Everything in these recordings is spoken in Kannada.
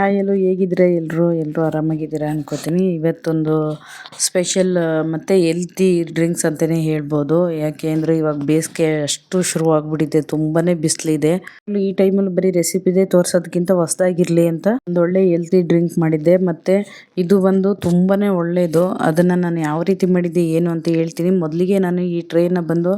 ಹಾಯ್ ಎಲ್ಲೋ ಹೇಗಿದ್ರೆ ಎಲ್ಲರೂ ಎಲ್ಲರೂ ಆರಾಮಾಗಿದ್ದೀರಾ ಅನ್ಕೋತೀನಿ. ಇವತ್ತೊಂದು ಸ್ಪೆಷಲ್ ಮತ್ತು ಎಲ್ತಿ ಡ್ರಿಂಕ್ಸ್ ಅಂತಲೇ ಹೇಳ್ಬೋದು. ಯಾಕೆ ಅಂದರೆ ಇವಾಗ ಬೇಸಿಗೆ ಅಷ್ಟು ಶುರುವಾಗ್ಬಿಟ್ಟಿದೆ ತುಂಬಾ ಬಿಸಿಲಿದೆ. ಈ ಟೈಮಲ್ಲಿ ಬರೀ ರೆಸಿಪಿದೇ ತೋರಿಸೋದಕ್ಕಿಂತ ಹೊಸದಾಗಿರಲಿ ಅಂತ ಒಂದು ಒಳ್ಳೆ ಎಲ್ತಿ ಡ್ರಿಂಕ್ ಮಾಡಿದ್ದೆ. ಮತ್ತು ಇದು ಒಂದು ತುಂಬಾ ಒಳ್ಳೆಯದು ಅದನ್ನು ನಾನು ಯಾವ ರೀತಿ ಮಾಡಿದ್ದೆ, ಏನು ಅಂತ ಹೇಳ್ತೀನಿ. ಮೊದಲಿಗೆ ನಾನು ಈ ಟ್ರೇನ ಬಂದು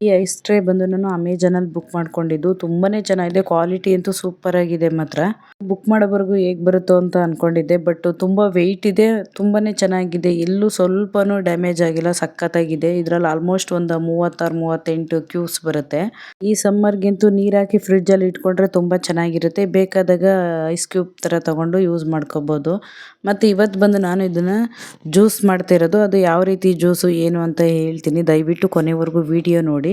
ಈ ಐಸ್ ಟ್ರೇ ಬಂದು ನಾನು ಅಮೆಜಾನಲ್ಲಿ ಬುಕ್ ಮಾಡ್ಕೊಂಡಿದ್ದು. ತುಂಬಾನೇ ಚೆನ್ನಾಗಿದೆ. ಕ್ವಾಲಿಟಿ ಅಂತೂ ಸೂಪರ್ ಆಗಿದೆ ಮಾತ್ರ. ಬುಕ್ ಮಾಡೋವರೆಗೂ ಹೇಗೆ ಬರುತ್ತೋ ಅಂತ ಅನ್ಕೊಂಡಿದ್ದೆ. ಬಟ್ ತುಂಬ ವೆಯ್ಟ್ ಇದೆ. ತುಂಬಾನೇ ಚೆನ್ನಾಗಿದೆ. ಎಲ್ಲೂ ಸ್ವಲ್ಪನೂ ಡ್ಯಾಮೇಜ್ ಆಗಿಲ್ಲ. ಸಖತ್ತಾಗಿದೆ. ಇದರಲ್ಲಿ ಆಲ್ಮೋಸ್ಟ್ ಒಂದು ಮೂವತ್ತಾರು, ಮೂವತ್ತೆಂಟು ಕ್ಯೂಬ್ಸ್ ಬರುತ್ತೆ. ಈ ಸಮ್ಮರ್ಗಿಂತೂ ನೀರು ಹಾಕಿ ಫ್ರಿಡ್ಜಲ್ಲಿ ಇಟ್ಕೊಂಡ್ರೆ ತುಂಬ ಚೆನ್ನಾಗಿರುತ್ತೆ. ಬೇಕಾದಾಗ ಐಸ್ ಕ್ಯೂಬ್ ಥರ ತಗೊಂಡು ಯೂಸ್ ಮಾಡ್ಕೋಬೋದು. ಮತ್ತು ಇವತ್ತು ಬಂದು ನಾನು ಇದನ್ನು ಜ್ಯೂಸ್ ಮಾಡ್ತಾ ಇರೋದು. ಅದು ಯಾವ ರೀತಿ ಜ್ಯೂಸು ಏನು ಅಂತ ಹೇಳ್ತೀನಿ. ದಯವಿಟ್ಟು ಕೊನೆವರೆಗೂ ವಿಡಿಯೋ ನೋಡಿ.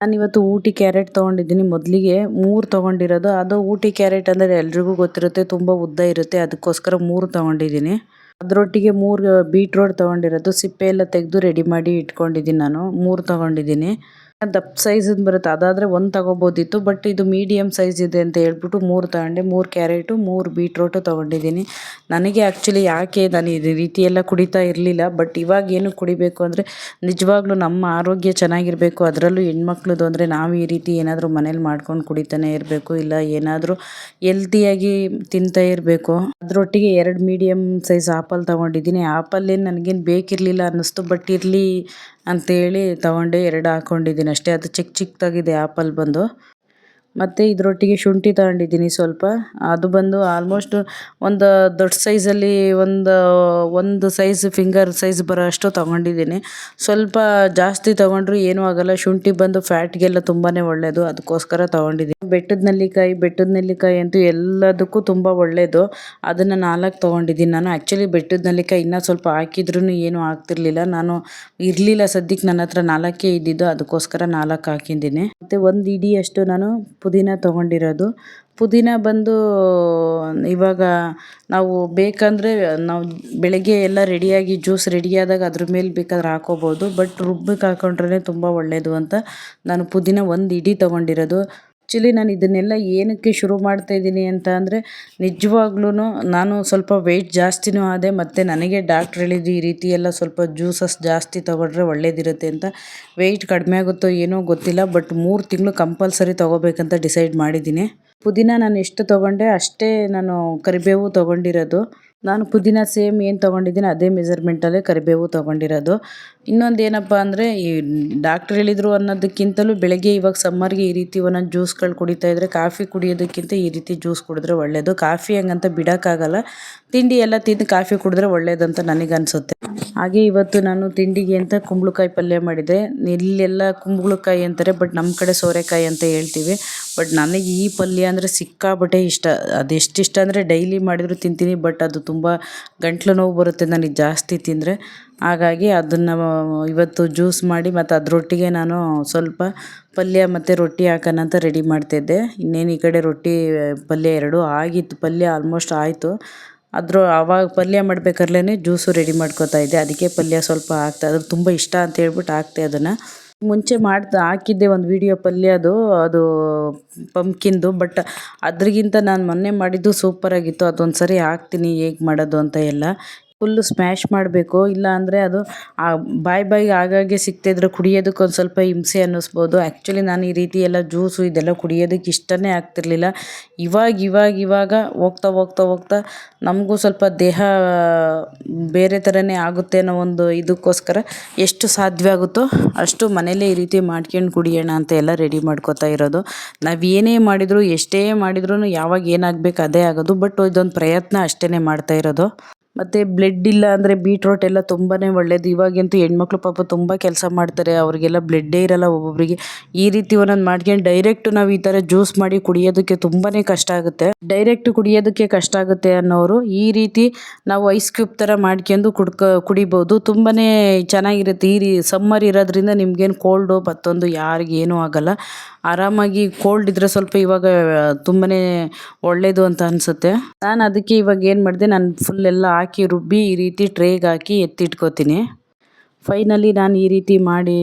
ನಾನಿವತ್ತು ಊಟಿ ಕ್ಯಾರೆಟ್ ತೊಗೊಂಡಿದ್ದೀನಿ. ಮೊದಲಿಗೆ ಮೂರು ತೊಗೊಂಡಿರೋದು. ಅದು ಊಟಿ ಕ್ಯಾರೆಟ್ ಅಂದರೆ ಎಲ್ರಿಗೂ ಗೊತ್ತಿರುತ್ತೆ, ತುಂಬ ಉದ್ದ ಇರುತ್ತೆ. ಅದಕ್ಕೋಸ್ಕರ ಮೂರು ತೊಗೊಂಡಿದ್ದೀನಿ. ಅದರೊಟ್ಟಿಗೆ ಮೂರು ಬೀಟ್ರೋಟ್ ತೊಗೊಂಡಿರೋದು. ಸಿಪ್ಪೆ ಎಲ್ಲ ತೆಗೆದು ರೆಡಿ ಮಾಡಿ ಇಟ್ಕೊಂಡಿದ್ದೀನಿ ನಾನು. ಮೂರು ತೊಗೊಂಡಿದ್ದೀನಿ. ದಪ್ಪ ಸೈಜದ್ದು ಬರುತ್ತೆ. ಅದಾದರೆ ಒಂದು ತಗೋಬೋದಿತ್ತು ಬಟ್ ಇದು ಮೀಡಿಯಮ್ ಸೈಜ್ ಇದೆ ಅಂತ ಹೇಳ್ಬಿಟ್ಟು ಮೂರು ತಗೊಂಡೆ. ಮೂರು ಕ್ಯಾರೆಟು, ಮೂರು ಬೀಟ್ರೋಟು ತೊಗೊಂಡಿದ್ದೀನಿ. ನನಗೆ ಆ್ಯಕ್ಚುಲಿ ಯಾಕೆ ನಾನು ಈ ರೀತಿಯೆಲ್ಲ ಕುಡಿತಾ ಇರಲಿಲ್ಲ ಬಟ್ ಇವಾಗ ಏನು ಕುಡಿಬೇಕು ಅಂದರೆ ನಿಜವಾಗ್ಲೂ ನಮ್ಮ ಆರೋಗ್ಯ ಚೆನ್ನಾಗಿರಬೇಕು. ಅದರಲ್ಲೂ ಹೆಣ್ಮಕ್ಳದ್ದು ಅಂದರೆ ನಾವು ಈ ರೀತಿ ಏನಾದರೂ ಮನೇಲಿ ಮಾಡ್ಕೊಂಡು ಕುಡಿತಾನೆ ಇರಬೇಕು, ಇಲ್ಲ ಏನಾದರೂ ಎಲ್ತಿಯಾಗಿ ತಿಂತಾ ಇರಬೇಕು. ಅದರೊಟ್ಟಿಗೆ ಎರಡು ಮೀಡಿಯಮ್ ಸೈಜ್ ಆಪಲ್ ತೊಗೊಂಡಿದ್ದೀನಿ. ಆಪಲ್ ಏನು ನನಗೇನು ಬೇಕಿರಲಿಲ್ಲ ಅನ್ನಿಸ್ತು ಬಟ್ ಇರಲಿ ಅಂತೇಳಿ ತಗೊಂಡೆ ಎರಡು ಹಾಕ್ಕೊಂಡಿದ್ದೀನಿ ಅಷ್ಟೇ. ಅದು ಚಿಕ್ಕ ಚಿಕ್ಕದಾಗಿದೆ ಆ್ಯಪಲ್ಲಿ ಬಂದು. ಮತ್ತು ಇದರೊಟ್ಟಿಗೆ ಶುಂಠಿ ತಗೊಂಡಿದ್ದೀನಿ ಸ್ವಲ್ಪ. ಅದು ಬಂದು ಆಲ್ಮೋಸ್ಟ್ ಒಂದು ದೊಡ್ಡ ಸೈಜಲ್ಲಿ ಒಂದು ಒಂದು ಸೈಜ್ ಫಿಂಗರ್ ಸೈಜ್ ಬರೋ ಅಷ್ಟು ತೊಗೊಂಡಿದ್ದೀನಿ. ಸ್ವಲ್ಪ ಜಾಸ್ತಿ ತೊಗೊಂಡ್ರೂ ಏನೂ ಆಗೋಲ್ಲ. ಶುಂಠಿ ಬಂದು ಫ್ಯಾಟ್ಗೆಲ್ಲ ತುಂಬಾ ಒಳ್ಳೆಯದು ಅದಕ್ಕೋಸ್ಕರ ತೊಗೊಂಡಿದ್ದೀನಿ. ಬೆಟ್ಟದ ನೆಲ್ಲಿಕಾಯಿ ಬೆಟ್ಟದ ನೆಲ್ಲಿಕಾಯಿ ಅಂತೂ ಎಲ್ಲದಕ್ಕೂ ತುಂಬ ಒಳ್ಳೆಯದು ಅದನ್ನು ನಾಲ್ಕು ತೊಗೊಂಡಿದ್ದೀನಿ ನಾನು. ಆ್ಯಕ್ಚುಲಿ ಬೆಟ್ಟದ ನೆಲ್ಲಿಕಾಯಿ ಇನ್ನೂ ಸ್ವಲ್ಪ ಹಾಕಿದ್ರೂ ಏನೂ ಆಗ್ತಿರ್ಲಿಲ್ಲ. ನಾನು ಇರಲಿಲ್ಲ ಸದ್ಯಕ್ಕೆ ನನ್ನ ಹತ್ರ ನಾಲ್ಕೇ ಇದ್ದಿದ್ದು. ಅದಕ್ಕೋಸ್ಕರ ನಾಲ್ಕು ಹಾಕಿದ್ದೀನಿ. ಮತ್ತು ಒಂದು ಇಡಿಯಷ್ಟು ನಾನು ಪುದೀನ ತೊಗೊಂಡಿರೋದು. ಪುದೀನ ಬಂದು ಇವಾಗ ನಾವು ಬೇಕಂದರೆ ನಾವು ಬೆಳಗ್ಗೆ ಎಲ್ಲ ರೆಡಿಯಾಗಿ ಜ್ಯೂಸ್ ರೆಡಿಯಾದಾಗ ಅದ್ರ ಮೇಲೆ ಬೇಕಾದ್ರೆ ಹಾಕೋಬೋದು. ಬಟ್ ರುಬ್ಬಕ್ಕೆ ಹಾಕೊಂಡ್ರೆ ತುಂಬ ಒಳ್ಳೆಯದು ಅಂತ ನಾನು ಪುದೀನ ಒಂದು ಇಡಿ ತೊಗೊಂಡಿರೋದು. ಆ್ಯಕ್ಚುಲಿ ನಾನು ಇದನ್ನೆಲ್ಲ ಏನಕ್ಕೆ ಶುರು ಮಾಡ್ತಾ ಇದ್ದೀನಿ ಅಂತ ಅಂದರೆ ನಿಜವಾಗ್ಲೂ ನಾನು ಸ್ವಲ್ಪ ವೆಯ್ಟ್ ಜಾಸ್ತಿನೂ ಆದೆ ಮತ್ತು ನನಗೆ ಡಾಕ್ಟ್ರ್ ಹೇಳಿದ್ದು ಈ ರೀತಿ ಎಲ್ಲ ಸ್ವಲ್ಪ ಜ್ಯೂಸಸ್ ಜಾಸ್ತಿ ತೊಗೊಂಡ್ರೆ ಒಳ್ಳೇದಿರುತ್ತೆ ಅಂತ ವೆಯ್ಟ್ ಕಡಿಮೆ ಆಗುತ್ತೋ ಏನೋ ಗೊತ್ತಿಲ್ಲ ಬಟ್ ಮೂರು ತಿಂಗಳು ಕಂಪಲ್ಸರಿ ತೊಗೋಬೇಕಂತ ಡಿಸೈಡ್ ಮಾಡಿದ್ದೀನಿ. ಪುದೀನ ನಾನು ಎಷ್ಟು ತೊಗೊಂಡೆ ಅಷ್ಟೇ ನಾನು ಕರಿಬೇವು ತೊಗೊಂಡಿರೋದು. ನಾನು ಪುದೀನ ಸೇಮ್ ಏನು ತೊಗೊಂಡಿದ್ದೀನಿ, ಅದೇ ಮೆಜರ್ಮೆಂಟಲ್ಲೇ ಕರಿಬೇವು ತೊಗೊಂಡಿರೋದು. ಇನ್ನೊಂದು ಏನಪ್ಪ ಅಂದರೆ, ಈ ಡಾಕ್ಟ್ರ್ ಹೇಳಿದರು ಅನ್ನೋದಕ್ಕಿಂತಲೂ ಬೆಳಗ್ಗೆ ಇವಾಗ ಸಮ್ಮರ್ಗೆ ಈ ರೀತಿ ಒಂದೊಂದು ಜ್ಯೂಸ್ಗಳು ಕುಡಿತಾ ಇದ್ದರೆ ಕಾಫಿ ಕುಡಿಯೋದಕ್ಕಿಂತ ಈ ರೀತಿ ಜ್ಯೂಸ್ ಕುಡಿದ್ರೆ ಒಳ್ಳೆಯದು ಕಾಫಿ ಹಂಗಂತ ಬಿಡೋಕ್ಕಾಗಲ್ಲ. ತಿಂಡಿ ಎಲ್ಲ ತಿಂದು ಕಾಫಿ ಕುಡಿದ್ರೆ ಒಳ್ಳೇದಂತ ನನಗನ್ಸುತ್ತೆ ಹಾಗೆ ಇವತ್ತು ನಾನು ತಿಂಡಿಗೆ ಅಂತ ಕುಂಬಳಕಾಯಿ ಪಲ್ಯ ಮಾಡಿದೆ. ಇಲ್ಲೆಲ್ಲ ಕುಂಬಳಕಾಯಿ ಅಂತಾರೆ, ಬಟ್ ನಮ್ಮ ಕಡೆ ಸೋರೆಕಾಯಿ ಅಂತ ಹೇಳ್ತೀವಿ. ಬಟ್ ನನಗೆ ಈ ಪಲ್ಯ ಅಂದರೆ ಸಿಕ್ಕಾಪಟ್ಟೆ ಇಷ್ಟ. ಅದೆಷ್ಟು ಇಷ್ಟ ಅಂದರೆ ಡೈಲಿ ಮಾಡಿದರೂ ತಿಂತೀನಿ, ಬಟ್ ಅದು ತುಂಬ ಗಂಟ್ಲು ನೋವು ಬರುತ್ತೆ ನನಗೆ ಜಾಸ್ತಿ ತಿಂದರೆ. ಹಾಗಾಗಿ ಅದನ್ನು ಇವತ್ತು ಜ್ಯೂಸ್ ಮಾಡಿ ಮತ್ತು ಅದರೊಟ್ಟಿಗೆ ನಾನು ಸ್ವಲ್ಪ ಪಲ್ಯ ಮತ್ತು ರೊಟ್ಟಿ ಹಾಕೋಣ ಅಂತ ರೆಡಿ ಮಾಡ್ತಿದ್ದೆ. ಇನ್ನೇನು ಈ ಕಡೆ ರೊಟ್ಟಿ, ಪಲ್ಯ ಎರಡೂ ಆಗಿತ್ತು, ಪಲ್ಯ ಆಲ್ಮೋಸ್ಟ್ ಆಯಿತು. ಅದ್ರ ಆವಾಗ ಪಲ್ಯ ಮಾಡ್ಬೇಕಾರ್ಲೇ ಜ್ಯೂಸು ರೆಡಿ ಮಾಡ್ಕೋತಾ ಇದ್ದೆ. ಅದಕ್ಕೆ ಪಲ್ಯ ಸ್ವಲ್ಪ ಹಾಕ್ತಾ ಅದ್ರ ತುಂಬ ಇಷ್ಟ ಅಂತ ಹೇಳ್ಬಿಟ್ಟು ಹಾಕ್ತೆ ಅದನ್ನು. ಮುಂಚೆ ಮಾಡ್ತಾ ಹಾಕಿದ್ದೆ ಒಂದು ವಿಡಿಯೋ ಪಲ್ಯ ಅದು ಅದು ಪಂಪ್ಕಿಂದು ಬಟ್ ಅದ್ರಗಿಂತ ನಾನು ಮೊನ್ನೆ ಮಾಡಿದ್ದು ಸೂಪರಾಗಿತ್ತು ಅದೊಂದು ಸರಿ ಹಾಕ್ತೀನಿ ಹೇಗೆ ಮಾಡೋದು ಅಂತ ಎಲ್ಲ. ಫುಲ್ಲು ಸ್ಮ್ಯಾಶ್ ಮಾಡಬೇಕು. ಇಲ್ಲ ಅಂದರೆ ಅದು ಬಾಯಿ ಬಾಯಿಗೆ ಆಗಾಗ್ಗೆ ಸಿಗ್ತಿದ್ರೆ ಕುಡಿಯೋದಕ್ಕೆ ಒಂದು ಸ್ವಲ್ಪ ಹಿಂಸೆ ಅನ್ನಿಸ್ಬೋದು. ಆ್ಯಕ್ಚುಲಿ ನಾನು ಈ ರೀತಿ ಎಲ್ಲ ಜ್ಯೂಸು ಇದೆಲ್ಲ ಕುಡಿಯೋದಕ್ಕೆ ಇಷ್ಟನೇ ಆಗ್ತಿರ್ಲಿಲ್ಲ. ಇವಾಗ ಇವಾಗ ಇವಾಗ ಹೋಗ್ತಾ ಹೋಗ್ತಾ ಹೋಗ್ತಾ ನಮಗೂ ಸ್ವಲ್ಪ ದೇಹ ಬೇರೆ ಥರನೇ ಆಗುತ್ತೆ ಅನ್ನೋ ಒಂದು ಇದಕ್ಕೋಸ್ಕರ ಎಷ್ಟು ಸಾಧ್ಯ ಆಗುತ್ತೋ ಅಷ್ಟು ಮನೇಲೇ ಈ ರೀತಿ ಮಾಡ್ಕೊಂಡು ಕುಡಿಯೋಣ ಅಂತ ಎಲ್ಲ ರೆಡಿ ಮಾಡ್ಕೋತಾ ಇರೋದು. ನಾವು ಏನೇ ಮಾಡಿದರೂ ಎಷ್ಟೇ ಮಾಡಿದ್ರೂ ಯಾವಾಗ ಏನಾಗಬೇಕು ಅದೇ ಆಗೋದು. ಬಟ್ ಇದೊಂದು ಪ್ರಯತ್ನ ಅಷ್ಟೇ ಮಾಡ್ತಾ ಇರೋದು. ಮತ್ತು ಬ್ಲೆಡ್ ಇಲ್ಲ ಅಂದರೆ ಬೀಟ್ರೋಟ್ ಎಲ್ಲ ತುಂಬಾ ಒಳ್ಳೆಯದು ಇವಾಗಂತೂ ಹೆಣ್ಮಕ್ಳು ಪಾಪ ತುಂಬ ಕೆಲಸ ಮಾಡ್ತಾರೆ. ಅವರಿಗೆಲ್ಲ ಬ್ಲೆಡ್ಡೇ ಇರಲ್ಲ ಒಬ್ಬೊಬ್ಬರಿಗೆ ಈ ರೀತಿ ಒಂದೊಂದು ಮಾಡ್ಕೊಂಡು ಡೈರೆಕ್ಟ್ ನಾವು ಈ ಥರ ಜ್ಯೂಸ್ ಮಾಡಿ ಕುಡಿಯೋದಕ್ಕೆ ತುಂಬಾ ಕಷ್ಟ ಆಗುತ್ತೆ. ಡೈರೆಕ್ಟ್ ಕುಡಿಯೋದಕ್ಕೆ ಕಷ್ಟ ಆಗುತ್ತೆ ಅನ್ನೋರು ಈ ರೀತಿ ನಾವು ಐಸ್ ಕ್ಯೂಬ್ ಥರ ಮಾಡ್ಕೊಂಡು ಕುಡ್ಕ, ಕುಡಿಬೋದು. ತುಂಬಾ ಚೆನ್ನಾಗಿರುತ್ತೆ. ಈ ರೀ ಸಮ್ಮರ್ ಇರೋದ್ರಿಂದ ನಿಮ್ಗೇನು ಕೋಲ್ಡು ಮತ್ತೊಂದು ಯಾರಿಗೇನೂ ಆಗಲ್ಲ. ಆರಾಮಾಗಿ ಕೋಲ್ಡ್ ಇದ್ದರೆ ಸ್ವಲ್ಪ ಇವಾಗ ತುಂಬಾ ಒಳ್ಳೆಯದು ಅಂತ ಅನಿಸುತ್ತೆ. ನಾನು ಅದಕ್ಕೆ ಇವಾಗ ಏನು ಮಾಡಿದೆ, ನಾನು ಫುಲ್ ಎಲ್ಲ ಹಾಕಿ ರುಬ್ಬಿ ಈ ರೀತಿ ಟ್ರೇಗೆ ಹಾಕಿ ಎತ್ತಿಟ್ಕೋತೀನಿ. ಫೈನಲಿ ನಾನು ಈ ರೀತಿ ಮಾಡಿ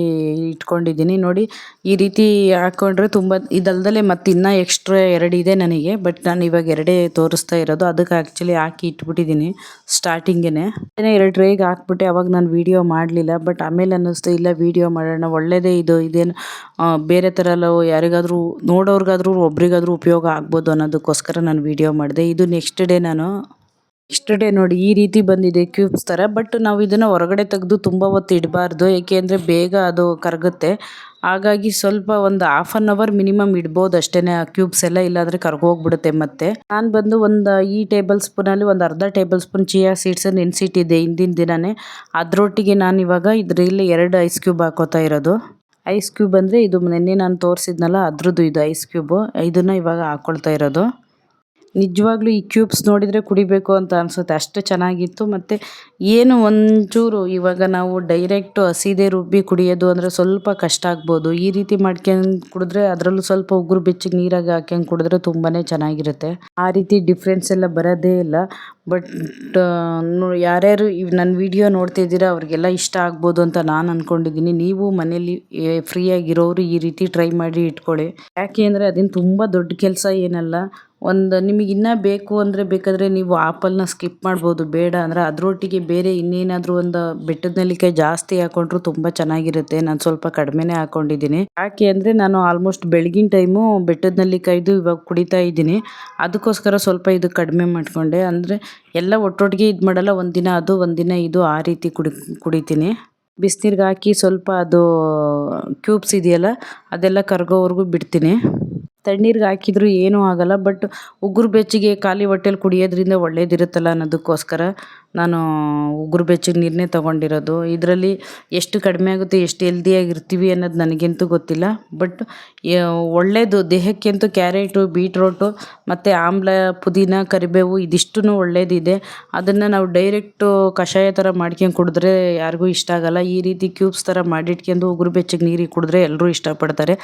ಇಟ್ಕೊಂಡಿದ್ದೀನಿ. ನೋಡಿ, ಈ ರೀತಿ ಹಾಕ್ಕೊಂಡ್ರೆ ತುಂಬ, ಇದಲ್ದಲೆ ಮತ್ತು ಇನ್ನೂ ಎಕ್ಸ್ಟ್ರಾ ಎರಡಿದೆ ನನಗೆ, ಬಟ್ ನಾನು ಇವಾಗ ಎರಡೇ ತೋರಿಸ್ತಾ ಇರೋದು. ಅದಕ್ಕೆ ಆ್ಯಕ್ಚುಲಿ ಹಾಕಿ ಇಟ್ಬಿಟ್ಟಿದ್ದೀನಿ ಸ್ಟಾರ್ಟಿಂಗೇ ಎರಡು ಟ್ರೇಗೆ ಹಾಕ್ಬಿಟ್ಟೆ, ಅವಾಗ ನಾನು ವೀಡಿಯೋ ಮಾಡಲಿಲ್ಲ. ಬಟ್ ಆಮೇಲೆ ಅನ್ನಿಸ್ತು, ಇಲ್ಲ ವೀಡಿಯೋ ಮಾಡೋಣ ಒಳ್ಳೆಯದೇ ಇದು, ಇದೇನು ಬೇರೆ ಥರ ಯಾರಿಗಾದರೂ, ನೋಡೋರ್ಗಾದ್ರೂ, ಒಬ್ರಿಗಾದ್ರೂ ಉಪಯೋಗ ಆಗ್ಬೋದು ಅನ್ನೋದಕ್ಕೋಸ್ಕರ ನಾನು ವೀಡಿಯೋ ಮಾಡಿದೆ. ಇದು ನೆಕ್ಸ್ಟ್ ಡೇ ನಾನು ಡೇ ನೋಡಿ ಈ ರೀತಿ ಬಂದಿದೆ ಕ್ಯೂಬ್ಸ್ ಥರ, ಬಟ್ ನಾವು ಇದನ್ನು ಹೊರಗಡೆ ತೆಗೆದು ತುಂಬ ಹೊತ್ತು ಇಡಬಾರ್ದು ಏಕೆಂದರೆ ಬೇಗ ಅದು ಕರಗುತ್ತೆ. ಹಾಗಾಗಿ ಸ್ವಲ್ಪ ಒಂದು ಹಾಫ್ ಆನ್ ಅವರ್ ಮಿನಿಮಮ್ ಇಡ್ಬೋದು ಅಷ್ಟೇ ಆ ಕ್ಯೂಬ್ಸ್ ಎಲ್ಲ, ಇಲ್ಲಾಂದರೆ ಕರ್ಗೋಗ್ಬಿಡುತ್ತೆ ಮತ್ತೆ. ನಾನು ಬಂದು ಒಂದು ಈ ಟೇಬಲ್ ಸ್ಪೂನಲ್ಲಿ ಒಂದು ಅರ್ಧ ಟೇಬಲ್ ಸ್ಪೂನ್ ಚಿಯಾ ಸೀಡ್ಸ್ ನೆನೆಸಿಟ್ಟಿದ್ದೆ ಹಿಂದಿನ ದಿನವೇ ಅದರೊಟ್ಟಿಗೆ ನಾನು ಇವಾಗ ಇದರಲ್ಲಿ ಎರಡು ಐಸ್ ಕ್ಯೂಬ್ ಹಾಕೋತಾ ಇರೋದು. ಐಸ್ ಕ್ಯೂಬ್ ಅಂದರೆ ಇದು ನಿನ್ನೆ ನಾನು ತೋರಿಸಿದ್ನಲ್ಲ, ಅದ್ರದ್ದು ಇದು ಐಸ್ ಕ್ಯೂಬು ಇದನ್ನು ಇವಾಗ ಹಾಕ್ಕೊಳ್ತಾ ಇರೋದು. ನಿಜವಾಗ್ಲೂ ಈ ಕ್ಯೂಬ್ಸ್ ನೋಡಿದರೆ ಕುಡಿಬೇಕು ಅಂತ ಅನಿಸುತ್ತೆ. ಅಷ್ಟು ಚೆನ್ನಾಗಿತ್ತು. ಮತ್ತು ಏನು ಒಂಚೂರು ಇವಾಗ ನಾವು ಡೈರೆಕ್ಟು ಹಸಿದೇ ರುಬ್ಬಿ ಕುಡಿಯೋದು ಅಂದರೆ ಸ್ವಲ್ಪ ಕಷ್ಟ ಆಗ್ಬೋದು. ಈ ರೀತಿ ಮಾಡ್ಕೊಂಡು ಕುಡಿದ್ರೆ ಅದರಲ್ಲೂ ಸ್ವಲ್ಪ ಉಗುರು ಬೆಚ್ಚಗೆ ನೀರಾಗಿ ಹಾಕ್ಯಂಗೆ ಕುಡಿದ್ರೆ ತುಂಬಾ ಚೆನ್ನಾಗಿರುತ್ತೆ. ಆ ರೀತಿ ಡಿಫ್ರೆನ್ಸ್ ಎಲ್ಲ ಬರೋದೇ ಇಲ್ಲ. ಬಟ್ ಯಾರ್ಯಾರು ನನ್ನ ವಿಡಿಯೋ ನೋಡ್ತಿದ್ದೀರಾ ಅವ್ರಿಗೆಲ್ಲ ಇಷ್ಟ ಆಗ್ಬೋದು ಅಂತ ನಾನು ಅಂದ್ಕೊಂಡಿದ್ದೀನಿ ನೀವು ಮನೇಲಿ ಫ್ರೀಯಾಗಿರೋರು ಈ ರೀತಿ ಟ್ರೈ ಮಾಡಿ ಇಟ್ಕೊಳ್ಳಿ. ಯಾಕೆ ಅಂದರೆ ಅದೇನು ತುಂಬ ದೊಡ್ಡ ಕೆಲಸ ಏನಲ್ಲ. ಒಂದು ನಿಮಗೆ ಇನ್ನೂ ಬೇಕು ಅಂದರೆ ಬೇಕಾದರೆ ನೀವು ಆಪಲ್ನ ಸ್ಕಿಪ್ ಮಾಡ್ಬೋದು. ಬೇಡ ಅಂದರೆ ಅದರೊಟ್ಟಿಗೆ ಬೇರೆ ಇನ್ನೇನಾದರೂ ಒಂದು ಬೆಟ್ಟದ ನೆಲ್ಲಿಕಾಯಿ ಜಾಸ್ತಿ ಹಾಕೊಂಡ್ರು ತುಂಬ ಚೆನ್ನಾಗಿರುತ್ತೆ. ನಾನು ಸ್ವಲ್ಪ ಕಡಿಮೆನೇ ಹಾಕೊಂಡಿದ್ದೀನಿ. ಯಾಕೆ ಅಂದರೆ ನಾನು ಆಲ್ಮೋಸ್ಟ್ ಬೆಳಗಿನ ಟೈಮು ಬೆಟ್ಟದ ನೆಲ್ಲಿಕಾಯ್ದು ಇವಾಗ ಕುಡಿತಾ ಇದ್ದೀನಿ. ಅದಕ್ಕೋಸ್ಕರ ಸ್ವಲ್ಪ ಇದು ಕಡಿಮೆ ಮಾಡಿಕೊಂಡೆ. ಅಂದರೆ ಎಲ್ಲ ಒಟ್ಟೊಟ್ಟಿಗೆ ಇದು ಮಾಡಲ್ಲ ಒಂದಿನ ಅದು ಒಂದಿನ ಇದು ಆ ರೀತಿ ಕುಡಿ, ಕುಡಿತೀನಿ. ಬಿಸಿನೀರಿಗೆ ಹಾಕಿ ಸ್ವಲ್ಪ ಅದು ಕ್ಯೂಬ್ಸ್ ಇದೆಯಲ್ಲ, ಅದೆಲ್ಲ ಕರಗೋವರೆಗೂ ಬಿಡ್ತೀನಿ. ತಣ್ಣೀರ್ಗೆ ಹಾಕಿದ್ರು ಏನೂ ಆಗಲ್ಲ ಬಟ್ ಉಗುರು ಬೆಚ್ಚಗೆ ಖಾಲಿ ಹೊಟ್ಟೆಲಿ ಕುಡಿಯೋದ್ರಿಂದ ಒಳ್ಳೇದಿರುತ್ತಲ್ಲ ಅನ್ನೋದಕ್ಕೋಸ್ಕರ. ನಾನು ಉಗುರು ಬೆಚ್ಚಗೆ ನೀರನ್ನೇ ತೊಗೊಂಡಿರೋದು. ಇದರಲ್ಲಿ ಎಷ್ಟು ಕಡಿಮೆ ಆಗುತ್ತೆ, ಎಷ್ಟು ಹೆಲ್ದಿಯಾಗಿರ್ತೀವಿ ಅನ್ನೋದು ನನಗಂತೂ ಗೊತ್ತಿಲ್ಲ. ಬಟ್ ಒಳ್ಳೆಯದು ದೇಹಕ್ಕಂತೂ ಕ್ಯಾರೆಟು ಬೀಟ್ರೋಟು ಮತ್ತು ಆಮ್ಲ, ಪುದೀನ, ಕರಿಬೇವು ಇದಿಷ್ಟೂ ಒಳ್ಳೇದಿದೆ. ಅದನ್ನು ನಾವು ಡೈರೆಕ್ಟು ಕಷಾಯ ಥರ ಮಾಡ್ಕೊಂಡು ಕುಡಿದ್ರೆ ಯಾರಿಗೂ ಇಷ್ಟ ಆಗಲ್ಲ. ಈ ರೀತಿ ಕ್ಯೂಬ್ಸ್ ಥರ ಮಾಡಿಟ್ಕೊಂಡು ಉಗುರು ಬೆಚ್ಚಗೆ ನೀರಿಗೆ ಕುಡಿದ್ರೆ ಎಲ್ಲರೂ ಇಷ್ಟಪಡ್ತಾರೆ.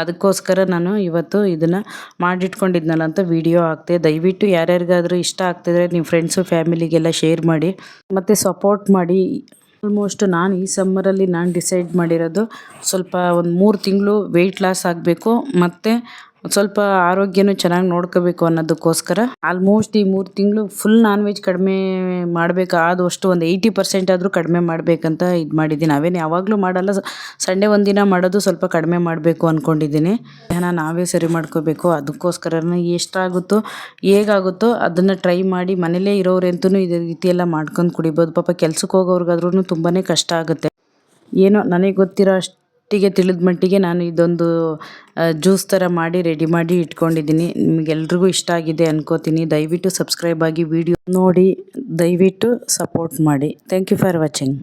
ಅದಕ್ಕೋಸ್ಕರ ನಾನು ಇವತ್ತು ಇದನ್ನು ಮಾಡಿಟ್ಕೊಂಡಿದ್ನಲ್ಲ ಅಂತ ವಿಡಿಯೋ ಹಾಕ್ತೆ. ದಯವಿಟ್ಟು ಯಾರ್ಯಾರಿಗಾದರೂ ಇಷ್ಟ ಆಗ್ತಿದ್ರೆ ನಿಮ್ಮ ಫ್ರೆಂಡ್ಸು ಫ್ಯಾಮಿಲಿಗೆಲ್ಲ ಶೇರ್ ಮಾಡಿ. ಮತ್ತು ಸಪೋರ್ಟ್ ಮಾಡಿ. ಆಲ್ಮೋಸ್ಟ್ ನಾನು ಈ ಸಮ್ಮರಲ್ಲಿ ನಾನು ಡಿಸೈಡ್ ಮಾಡಿರೋದು ಸ್ವಲ್ಪ ಒಂದು ಮೂರು ತಿಂಗಳು ವೆಯ್ಟ್ ಲಾಸ್ ಆಗಬೇಕು, ಮತ್ತು ಸ್ವಲ್ಪ ಆರೋಗ್ಯನೂ ಚೆನ್ನಾಗಿ ನೋಡ್ಕೋಬೇಕು ಅನ್ನೋದಕ್ಕೋಸ್ಕರ ಆಲ್ಮೋಸ್ಟ್ ಈ ಮೂರು ತಿಂಗಳು ಫುಲ್ ನಾನ್ ವೆಜ್ ಕಡಿಮೆ ಮಾಡಬೇಕಾದಷ್ಟು ಒಂದು ಏಯ್ಟಿ ಪರ್ಸೆಂಟ್ ಆದರೂ ಕಡಿಮೆ ಮಾಡಬೇಕಂತ ಇದು ಮಾಡಿದ್ದೀನಿ. ನಾವೇನು ಯಾವಾಗಲೂ ಮಾಡಲ್ಲ ಸಂಡೇ ಒಂದಿನ ಮಾಡೋದು ಸ್ವಲ್ಪ ಕಡಿಮೆ ಮಾಡಬೇಕು ಅಂದ್ಕೊಂಡಿದ್ದೀನಿ ಏನ ನಾವೇ ಸರಿ ಮಾಡ್ಕೋಬೇಕು ಅದಕ್ಕೋಸ್ಕರ ಎಷ್ಟಾಗುತ್ತೋ, ಹೇಗಾಗುತ್ತೋ ಅದನ್ನು ಟ್ರೈ ಮಾಡಿ ಮನೇಲೇ ಇರೋರಂತೂ ಇದೇ ರೀತಿಯೆಲ್ಲ ಮಾಡ್ಕೊಂಡು ಕುಡಿಬೋದು. ಪಾಪ ಕೆಲ್ಸಕ್ಕೆ ಹೋಗೋರ್ಗಾದ್ರೂ ತುಂಬಾ ಕಷ್ಟ ಆಗುತ್ತೆ. ಏನೋ ನನಗೆ ಗೊತ್ತಿರೋ ಅಷ್ಟಿಗೆ ತಿಳಿದ ಮಟ್ಟಿಗೆ ನಾನು ಇದೊಂದು ಜ್ಯೂಸ್ ಥರ ಮಾಡಿ ರೆಡಿ ಮಾಡಿ ಇಟ್ಕೊಂಡಿದ್ದೀನಿ. ನಿಮಗೆಲ್ರಿಗೂ ಇಷ್ಟ ಆಗಿದೆ ಅನ್ಕೋತೀನಿ. ದಯವಿಟ್ಟು ಸಬ್ಸ್ಕ್ರೈಬ್ ಆಗಿ ವಿಡಿಯೋ ನೋಡಿ, ದಯವಿಟ್ಟು ಸಪೋರ್ಟ್ ಮಾಡಿ. Thank you for watching.